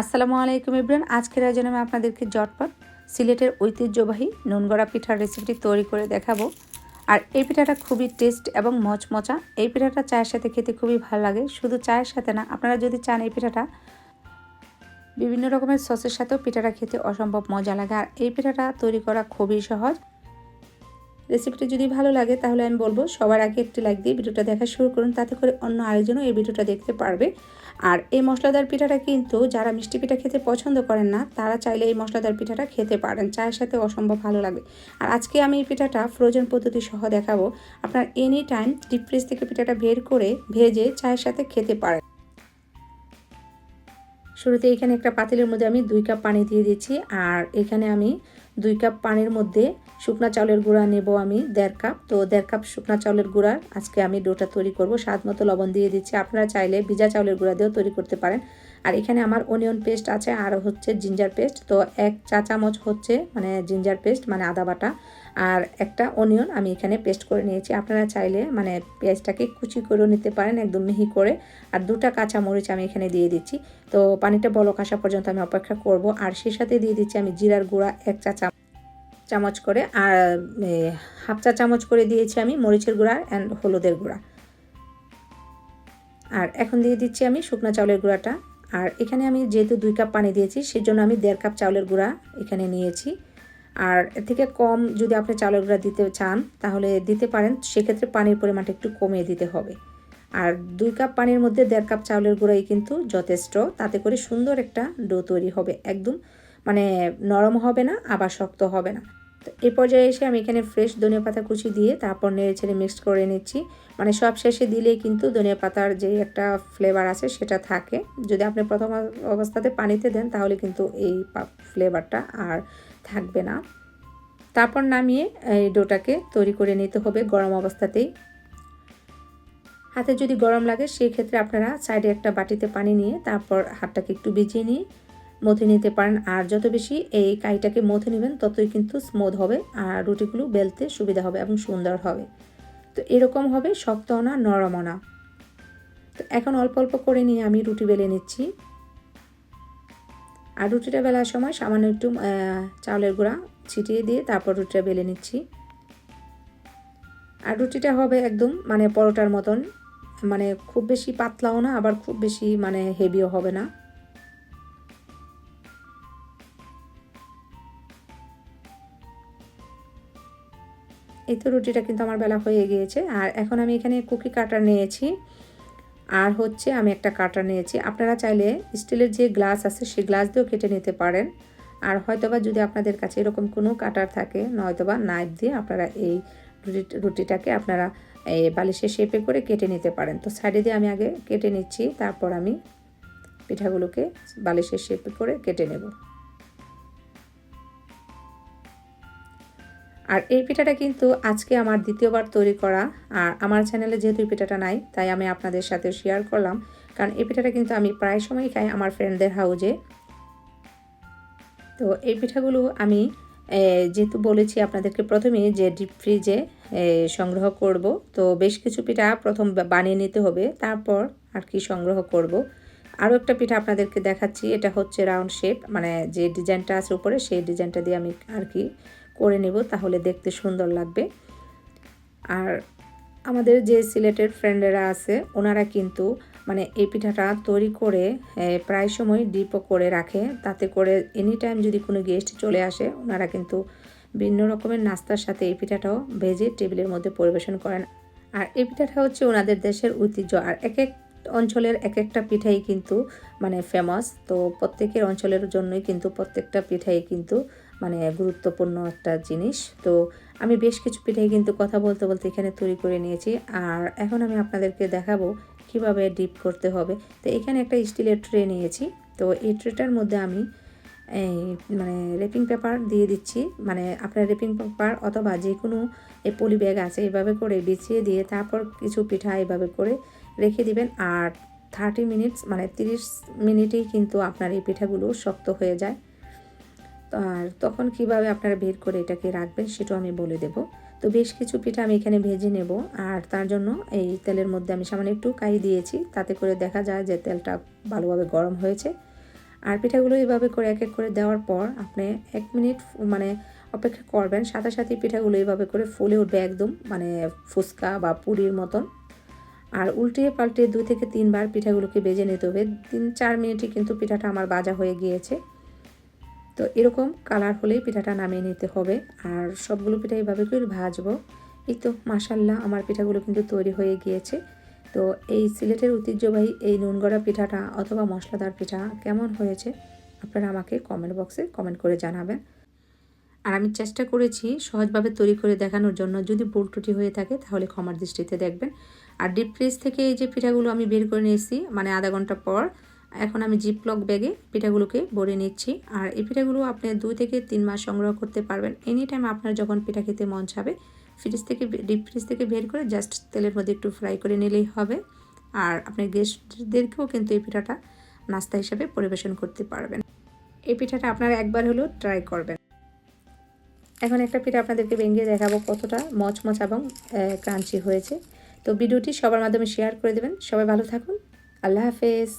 আসসালামু আলাইকুম ইব্রান। আজকের আয়োজনে আমি আপনাদেরকে জটপট, সিলেটের ঐতিহ্যবাহী নুনগড়া পিঠার রেসিপিটি তৈরি করে দেখাবো। আর এই পিঠাটা খুবই টেস্ট এবং মচমচা। এই পিঠাটা চায়ের সাথে খেতে খুবই ভালো লাগে। শুধু চায়ের সাথে না, আপনারা যদি চান এই পিঠাটা, বিভিন্ন রকমের সসের সাথেও পিঠাটা খেতে অসম্ভব মজা লাগে। আর এই পিঠাটা তৈরি করা খুবই সহজ। রেসিপিটি যদি ভালো লাগে, তাহলে আমি বলব সবার আগে একটি লাইক দিয়ে ভিডিওটা দেখা শুরু করুন। তাতে করে অন্য আরেকজনও এই ভিডিওটা দেখতে পারবে। আর এই মশলাদার পিঠাটা কিন্তু যারা মিষ্টি পিঠা খেতে পছন্দ করেন না, তারা চাইলে এই মশলাদার পিঠাটা খেতে পারেন। চায়ের সাথে অসম্ভব ভালো লাগে। আর আজকে আমি এই পিঠাটা ফ্রোজেন পদ্ধতি সহ দেখাবো। আপনার এনি টাইম ডিপ ফ্রিজ থেকে পিঠাটা বের করে ভেজে চায়ের সাথে খেতে পারেন। শুরুতে এখানে একটা পাতিলের মধ্যে আমি দুই কাপ পানি দিয়ে দিয়েছি আর এখানে আমি দুই কাপ পানির মধ্যে শুকনা চাউলের গুঁড়া নেব আমি দেড় কাপ। তো দেড় কাপ শুকনা চাউলের গুঁড়ার আজকে আমি ডোটা তৈরি করব। স্বাদ মতো লবণ দিয়ে দিচ্ছি। আপনারা চাইলে ভিজা চাউলের গুঁড়া দিয়েও তৈরি করতে পারেন। আর এখানে আমার অনিয়ন পেস্ট আছে আর হচ্ছে জিঞ্জার পেস্ট তো এক চা চামচ হচ্ছে মানে জিঞ্জার পেস্ট মানে আদা বাটা। আর একটা অনিয়ন আমি এখানে পেস্ট করে নিয়েছি। আপনারা চাইলে মানে পেঁয়াজটাকে কুচি করেও নিতে পারেন, একদম মিহি করে। আর দুটা কাঁচা মরিচ আমি এখানে দিয়ে দিচ্ছি। তো পানিটা বলক আসা পর্যন্ত আমি অপেক্ষা করব। আর সেই সাথে দিয়ে দিচ্ছি আমি জিরার গুঁড়া এক চা চামচ। চামচ করে আর হাফ চা চামচ করে দিয়েছি আমি মরিচের গুঁড়া অ্যান্ড হলুদের গুঁড়া। আর এখন দিয়ে দিচ্ছি আমি শুকনো চাউলের গুঁড়াটা। আর এখানে আমি যেহেতু দুই কাপ পানি দিয়েছি, সেজন্য আমি দেড় কাপ চাউলের গুঁড়া এখানে নিয়েছি। আর এর থেকে কম যদি আপনি চাউলের গুঁড়া দিতে চান, তাহলে দিতে পারেন, সেক্ষেত্রে পানির পরিমাণটা একটু কমিয়ে দিতে হবে। আর দুই কাপ পানির মধ্যে দেড় কাপ চাউলের গুঁড়াই কিন্তু যথেষ্ট, তাতে করে সুন্দর একটা ডো তৈরি হবে, একদম মানে নরম হবে না, আবার শক্ত হবে না। এই পর্যায়ে এসে আমি এখানে ফ্রেশ ধনিয়া পাতা কুচি দিয়ে তারপর নেড়ে ছেড়ে মিক্সড করে নিচ্ছি। মানে সব শেষে দিলে কিন্তু ধনিয়া পাতার যে একটা ফ্লেভার আছে সেটা থাকে। যদি আপনি প্রথম অবস্থাতে পানিতে দেন তাহলে কিন্তু এই ফ্লেভারটা আর থাকবে না। তারপর নামিয়ে এই ডোটাকে তৈরি করে নিতে হবে গরম অবস্থাতেই। হাতে যদি গরম লাগে সেই ক্ষেত্রে আপনারা সাইডে একটা বাটিতে পানি নিয়ে তারপর হাতটাকে একটু ভিজিয়ে নিয়ে মথে নিতে পারেন। আর যত বেশি এই কাইটাকে মথে নেবেন, ততই কিন্তু স্মুথ হবে আর রুটিগুলো বেলতে সুবিধা হবে এবং সুন্দর হবে। তো এরকম হবে শক্তও না নরমও না তো এখন অল্প অল্প করে নিয়ে আমি রুটি বেলে নিচ্ছি। আর রুটিটা বেলার সময় সামান্য একটু চাউলের গুঁড়া ছিটিয়ে দিয়ে তারপর রুটিটা বেলে নিচ্ছি। আর রুটিটা হবে একদম মানে পরোটার মতন। মানে খুব বেশি পাতলাও না, আবার খুব বেশি মানে হেভিও হবে না। এই তো রুটিটা কিন্তু আমার বেলা হয়ে গিয়েছে। আর এখন আমি এখানে কুকি কাটার নিয়েছি। আর হচ্ছে আমি একটা কাটার নিয়েছি। আপনারা চাইলে স্টিলের যে গ্লাস আছে সেই গ্লাস দিয়েও কেটে নিতে পারেন। আর হয়তোবা যদি আপনাদের কাছে এরকম কোনো কাটার থাকে, নয়তোবা নাইফ দিয়ে আপনারা এই রুটিটাকে আপনারা এই বালিশের শেপে করে কেটে নিতে পারেন। তো সাইডে দিয়ে আমি আগে কেটে নিচ্ছি। তারপর আমি পিঠাগুলোকে বালিশের শেপে করে কেটে নেব। আর এই পিঠাটা কিন্তু আজকে আমার দ্বিতীয়বার তৈরি করা, আর আমার চ্যানেলে যেহেতু এই পিঠাটা নাই, তাই আমি আপনাদের সাথে শেয়ার করলাম। কারণ এই পিঠাটা কিন্তু আমি প্রায় সময় খাই আমার ফ্রেন্ডদের হাউজে তো এই পিঠাগুলো আমি যেহেতু বলেছি আপনাদেরকে প্রথমে যে ডিপ ফ্রিজে সংগ্রহ করব, তো বেশ কিছু পিঠা প্রথম বানিয়ে নিতে হবে, তারপর আর কি সংগ্রহ করব। আরও একটা পিঠা আপনাদেরকে দেখাচ্ছি, এটা হচ্ছে রাউন্ড শেপ মানে যে ডিজাইনটা আছে উপরে, সেই ডিজাইনটা দিয়ে আমি আর কি করে নেব, তাহলে দেখতে সুন্দর লাগবে। আর আমাদের যে সিলেটের ফ্রেন্ডেরা আছে, ওনারা কিন্তু মানে এই পিঠাটা তৈরি করে প্রায় সময় ডিপও করে রাখে। তাতে করে এনি টাইম যদি কোনো গেস্ট চলে আসে, ওনারা কিন্তু ভিন্ন রকমের নাস্তার সাথে এই পিঠাটাও ভেজে টেবিলের মধ্যে পরিবেশন করেন। আর এই পিঠাটা হচ্ছে ওনাদের দেশের ঐতিহ্য। আর এক এক অঞ্চলের এক একটা পিঠাই কিন্তু মানে ফেমাস তো প্রত্যেকের অঞ্চলের জন্যই কিন্তু প্রত্যেকটা পিঠাই কিন্তু মানে গুরুত্বপূর্ণ একটা জিনিস। তো আমি বেশ কিছু পিঠাই কিন্তু কথা বলতে বলতে এখানে তৈরি করে নিয়েছি। আর এখন আমি আপনাদেরকে দেখাবো কীভাবে ডিপ করতে হবে। তো এখানে একটা স্টিলের ট্রে নিয়েছি। তো এই ট্রেটার মধ্যে আমি এই মানে রেপিং পেপার দিয়ে দিচ্ছি। মানে আপনার রেপিং পেপার অথবা যে কোনো এই পলি ব্যাগ আছে, এভাবে করে বিছিয়ে দিয়ে তারপর কিছু পিঠা এভাবে করে রেখে দিবেন। আর থার্টি মিনিটস মানে তিরিশ মিনিটেই কিন্তু আপনার এই পিঠাগুলো শক্ত হয়ে যায়। আর তখন কীভাবে আপনারা বের করে এটাকে রাখবেন সেটাও আমি বলে দেব। তো বেশ কিছু পিঠা আমি এখানে ভেজে নেব আর তার জন্য এই তেলের মধ্যে আমি সামান্য একটু কাই দিয়েছি। তাতে করে দেখা যায় যে তেলটা ভালোভাবে গরম হয়েছে। আর পিঠাগুলো এইভাবে করে এক এক করে দেওয়ার পর আপনি এক মিনিট মানে অপেক্ষা করবেন। সাথে সাথে পিঠাগুলো এইভাবে করে ফুলে উঠবে একদম মানে ফুচকা বা পুরির মতন। আর উল্টিয়ে পাল্টিয়ে দুই থেকে তিনবার পিঠাগুলোকে বেজে নিতে হবে। তিন চার মিনিটে কিন্তু পিঠাটা আমার বাজা হয়ে গিয়েছে। তো এরকম কালার হলেই পিঠাটা নামিয়ে নিতে হবে। আর সবগুলো পিঠা এইভাবে করে ভাজবো। এই তো মাসাল্লাহ আমার পিঠাগুলো কিন্তু তৈরি হয়ে গিয়েছে। তো এই সিলেটের ঐতিহ্যবাহী এই নুনগড়া পিঠাটা অথবা মশলাদার পিঠা কেমন হয়েছে আপনারা আমাকে কমেন্ট বক্সে কমেন্ট করে জানাবেন। আর আমি চেষ্টা করেছি সহজভাবে তৈরি করে দেখানোর জন্য। যদি ভুল ত্রুটি হয়ে থাকে তাহলে ক্ষমার দৃষ্টিতে দেখবেন। আর ডিপ ফ্রিজ থেকে এই যে পিঠাগুলো আমি বের করে নিয়েছি মানে আধা ঘণ্টা পর এখন আমি জিপলক ব্যাগে পিঠাগুলোকে ভরে নিচ্ছি। আর এই পিঠাগুলো আপনি দুই থেকে তিন মাস সংগ্রহ করতে পারবেন। এনি টাইম আপনার যখন পিঠা খেতে মন চাবে ফ্রিজ থেকে ডিপ ফ্রিজ থেকে বের করে জাস্ট তেলের মধ্যে একটু ফ্রাই করে নিলেই হবে। আর আপনার গেস্টদেরকেও কিন্তু এই পিঠাটা নাস্তা হিসাবে পরিবেশন করতে পারবেন। এই পিঠাটা আপনারা একবার হলেও ট্রাই করবেন। এখন একটা পিঠা আপনাদেরকে ভেঙে দেখাবো কতটা মচমচ এবং ক্রাঞ্চি হয়েছে। তো ভিডিওটি সবার মাধ্যমে শেয়ার করে দেবেন। সবাই ভালো থাকুন। আল্লাহ হাফেজ।